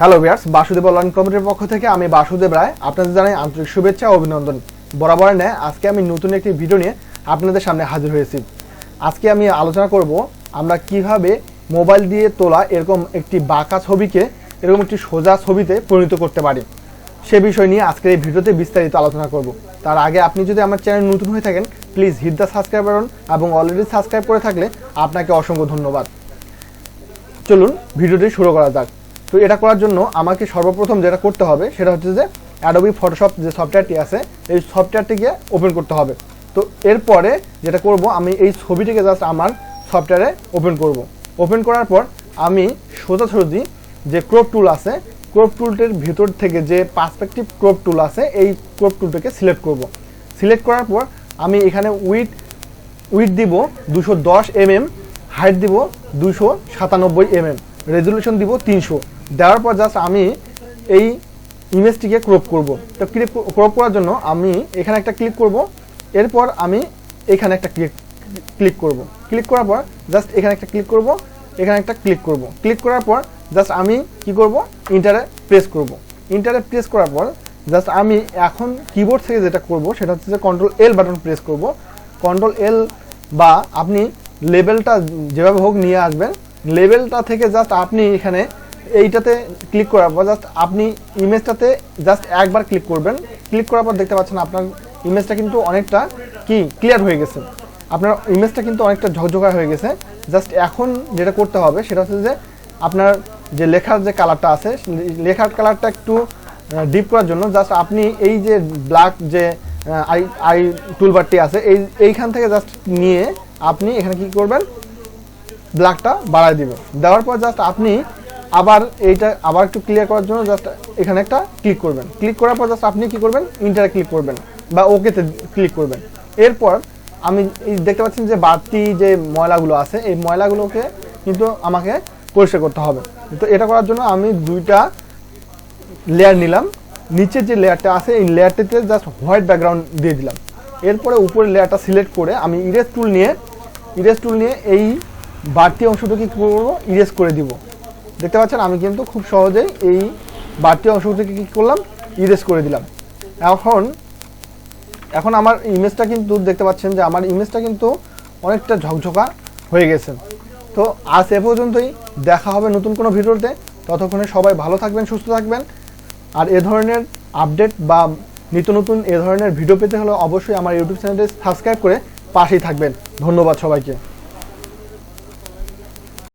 Hello viewers Basudeb online কমিটির পক্ষ থেকে আমি বাসুদেব রায় আপনাদের জানাই আন্তরিক শুভেচ্ছা ও অভিনন্দন। বরাবর নেয় আজকে আমি নতুন একটি ভিডিও নিয়ে আপনাদের সামনে হাজির হয়েছি। আজকে আমি আলোচনা করব আমরা কীভাবে মোবাইল দিয়ে তোলা এরকম একটি বাঁকা ছবিকে, এরকম একটি সোজা ছবিতে পরিণত করতে পারি। সে বিষয় নিয়ে আজকের এই ভিডিওতে বিস্তারিত আলোচনা করব। তার আগে আপনি যদি আমার চ্যানেল নতুন হয়ে থাকেন, please hit the subscribe button এবং অলরেডি সাবস্ক্রাইব করে থাকলে আপনাকে অসংখ্য ধন্যবাদ। চলুন ভিডিওটি শুরু করা যাক। তো এটা করার জন্য আমাকে সর্বপ্রথম যেটা করতে হবে, সেটা হচ্ছে যে অ্যাডোবি ফটোশপ যে সফটওয়্যারটি আছে, এই সফটওয়্যারটিকে ওপেন করতে হবে। তো এরপরে যেটা করব, আমি এই ছবিটিকে জাস্ট আমার সফটওয়্যারে ওপেন করব। ওপেন করার পর আমি সোজাসুজি যে ক্রপ টুল আছে ক্রপ টুলটির ভিতর থেকে যে পার্সপেক্টিভ ক্রপ টুল আছে, এই ক্রপ টুলটাকে সিলেক্ট করব। সিলেক্ট করার পর আমি এখানে উইথ উইথ দিব দুশো দশ এমএম হাইট দিব দুশো সাতানব্বই এমএম রেজলিউশন দিব তিনশো। দেওয়ার পর জাস্ট আমি এই ইমেজটিকে ক্রপ করব। তো ক্লিক ক্রপ করার জন্য আমি এখানে একটা ক্লিক করব, এরপর আমি এখানে একটা ক্লিক ক্লিক করব। ক্লিক করার পর জাস্ট এখানে একটা ক্লিক করব, এখানে একটা ক্লিক করব। ক্লিক করার পর জাস্ট আমি কি করব? ইন্টারে প্রেস করব। ইন্টারে প্রেস করার পর জাস্ট আমি এখন কিবোর্ড থেকে যেটা করব, সেটা হচ্ছে যে কন্ট্রোল এল বাটন প্রেস করব। কন্ট্রোল এল বা আপনি লেভেলটা যেভাবে হোক নিয়ে আসবেন লেভেলটা থেকে জাস্ট আপনি এখানে এইটাতে ক্লিক করার পর জাস্ট আপনি ইমেজটাতে জাস্ট একবার ক্লিক করবেন। ক্লিক করার পর দেখতে পাচ্ছেন আপনার ইমেজটা কিন্তু অনেকটা কি ক্লিয়ার হয়ে গেছে। আপনার ইমেজটা কিন্তু অনেকটা ঝকঝকা হয়ে গেছে। জাস্ট এখন যেটা করতে হবে সেটা হচ্ছে যে আপনার যে লেখার যে কালারটা আছে, লেখার কালারটা একটু ডিপ করার জন্য জাস্ট আপনি এই যে ব্ল্যাক যে আই আই টুলবারটি আছে, এই, এইখান থেকে জাস্ট নিয়ে আপনি এখানে কি করবেন? ব্ল্যাকটা বাড়ায় দিবেন। দেওয়ার পর জাস্ট আপনি আবার এইটা আবার একটু ক্লিয়ার করার জন্য জাস্ট এখানে একটা ক্লিক করবেন। ক্লিক করার পর জাস্ট আপনি কি করবেন? ইন্টারে ক্লিক করবেন বা ওকেতে ক্লিক করবেন। এরপর আমি দেখতে পাচ্ছেন যে বাড়তি যে ময়লাগুলো আছে, এই ময়লাগুলোকে কিন্তু আমাকে পরিষ্কার করতে হবে। তো এটা করার জন্য আমি দুইটা লেয়ার নিলাম। নিচের যে লেয়ারটা আছে, এই লেয়ারটিতে জাস্ট হোয়াইট ব্যাকগ্রাউন্ড দিয়ে দিলাম। এরপরে উপরের লেয়ারটা সিলেক্ট করে আমি ইরেজ টুল নিয়ে ইরেজ টুল নিয়ে এই বাড়তি অংশটুকু কী করব? ইরেজ করে দিব। দেখতে পাচ্ছেন, আমি কিন্তু খুব সহজেই এই বাড়তি অংশটুকু কী করলাম? ইরেজ করে দিলাম। এখন এখন আমার ইমেজটা কিন্তু দেখতে পাচ্ছেন যে আমার ইমেজটা কিন্তু অনেকটা ঝকঝকা হয়ে গেছে। তো আজ এ পর্যন্তই, দেখা হবে নতুন কোনো ভিডিওতে। ততক্ষণে সবাই ভালো থাকবেন, সুস্থ থাকবেন। আর এ ধরনের আপডেট বা নিত্য নতুন এ ধরনের ভিডিও পেতে হলে অবশ্যই আমার ইউটিউব চ্যানেলটি সাবস্ক্রাইব করে পাশেই থাকবেন। ধন্যবাদ সবাইকে।